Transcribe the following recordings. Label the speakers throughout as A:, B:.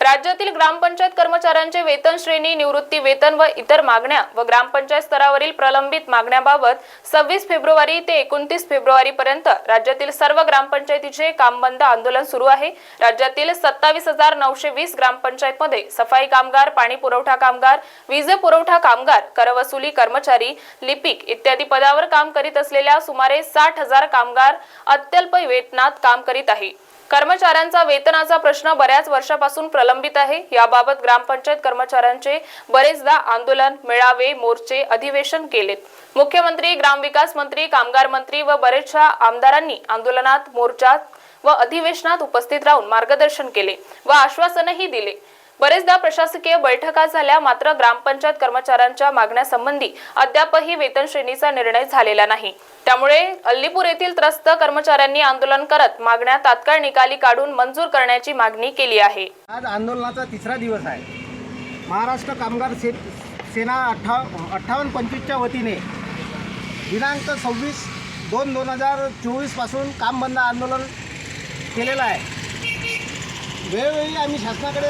A: राज्यातील ग्रामपंचायत कर्मचाऱ्यांचे वेतन श्रेणी निवृत्ती वेतन व इतर मागण्या व ग्रामपंचायत स्तरावरील प्रलंबित मागण्याबाबत सव्वीस फेब्रुवारी ते एकोणतीस फेब्रुवारी पर्यंत राज्यातील सर्व ग्रामपंचायतीचे कामबंद आंदोलन सुरू आहे. राज्यातील सत्तावीस हजार नऊशे वीस ग्रामपंचायतमध्ये सफाई कामगार पाणी पुरवठा कामगार वीज पुरवठा कामगार करवसुली कर्मचारी लिपिक इत्यादी पदावर काम करीत असलेल्या सुमारे साठ हजार कामगार अत्यल्प वेतनात काम करीत आहे. कर्मचाऱ्यांचा वेतनाचा प्रश्न बऱ्याच वर्षापासून प्रलंबित आहे. याबाबत ग्रामपंचायत कर्मचाऱ्यांचे बरेचदा आंदोलन मेळावे मोर्चे अधिवेशन केलेत. मुख्यमंत्री ग्रामविकास मंत्री कामगार मंत्री व बरेचशा आमदारांनी आंदोलनात मोर्चात व अधिवेशनात उपस्थित राहून मार्गदर्शन केले व आश्वासनही दिले. बरेचदा प्रशासकीय बैठका झाल्या मात्र ग्रामपंचायत कर्मचाऱ्यांच्या मागण्यासंबंधी अद्यापही वेतन श्रेणीचा निर्णय झालेला नाही. त्यामुळे अल्लीपूर येथील त्रस्त कर्मचाऱ्यांनी आंदोलन करत मागण्या तात्काळ निकाली काढून मंजूर करण्याची मागणी केली आहे.
B: आज आंदोलनाचा तिसरा दिवस आहे. महाराष्ट्र कामगार से सेना अठ्ठा अठ्ठावन्न पंचवीसच्या वतीने दिनांक सव्वीस दोन दोन हजार चोवीसपासून काम बंद आंदोलन केलेलं आहे. वेळोवेळी आम्ही शासनाकडे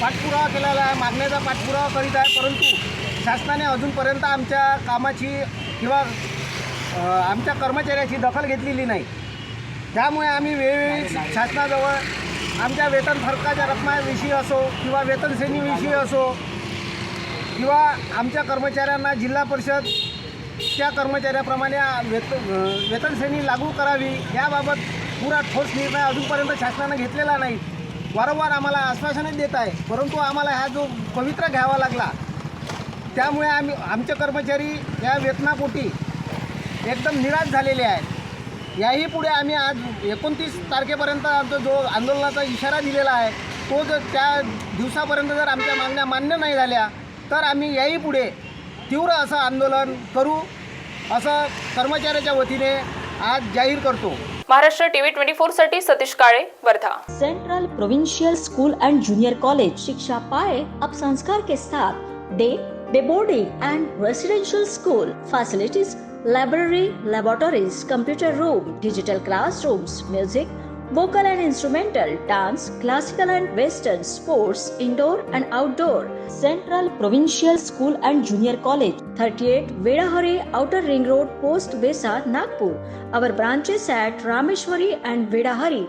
B: पाठपुरावा केलेला आहे मागण्याचा पाठपुरावा करीत आहे परंतु शासनाने अजूनपर्यंत आमच्या कामाची किंवा आमच्या कर्मचाऱ्याची दखल घेतलेली नाही. त्यामुळे आम्ही वेळोवेळी शासनाजवळ आमच्या वेतन फरकाच्या रकमाविषयी असो किंवा वेतन श्रेणीविषयी असो किंवा आमच्या कर्मचाऱ्यांना जिल्हा परिषदच्या कर्मचाऱ्याप्रमाणे वेत वेतन श्रेणी लागू करावी याबाबत पुरा ठोस निर्णय अजूनपर्यंत शासनानं घेतलेला नाही. वारंवार आम्हाला आश्वासनं देत आहे. परंतु आम्हाला हा जो पवित्र घ्यावा लागला त्यामुळे आम्ही आमचे कर्मचारी या वेतनापोटी एकदम निराश झालेले आहेत. याही पुढे आम्ही आज एकोणतीस तारखेपर्यंत आमचा जो आंदोलनाचा इशारा दिलेला आहे तो जर त्या दिवसापर्यंत जर आमच्या मागण्या मान्य नाही झाल्या तर आम्ही याही पुढे तीव्र असं आंदोलन करू असं कर्मचाऱ्याच्या वतीने आज जाहीर करतो.
A: Maharashtra TV twenty फोरसाठी Satish Kale Wardha.
C: Central provincial school and junior college शिक्षा पाए अब संस्कार के साथ day day boarding and residential school facilities library laboratories computer room digital classrooms music vocal and instrumental dance classical and western sports indoor and outdoor central provincial school and junior college 38 vedahari outer ring road post besa nagpur our branches at rameshwari and vedahari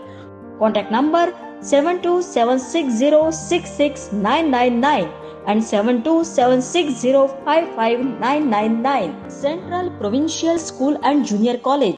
C: Contact number 7276066999 and 7276055999. Central Provincial School and Junior College.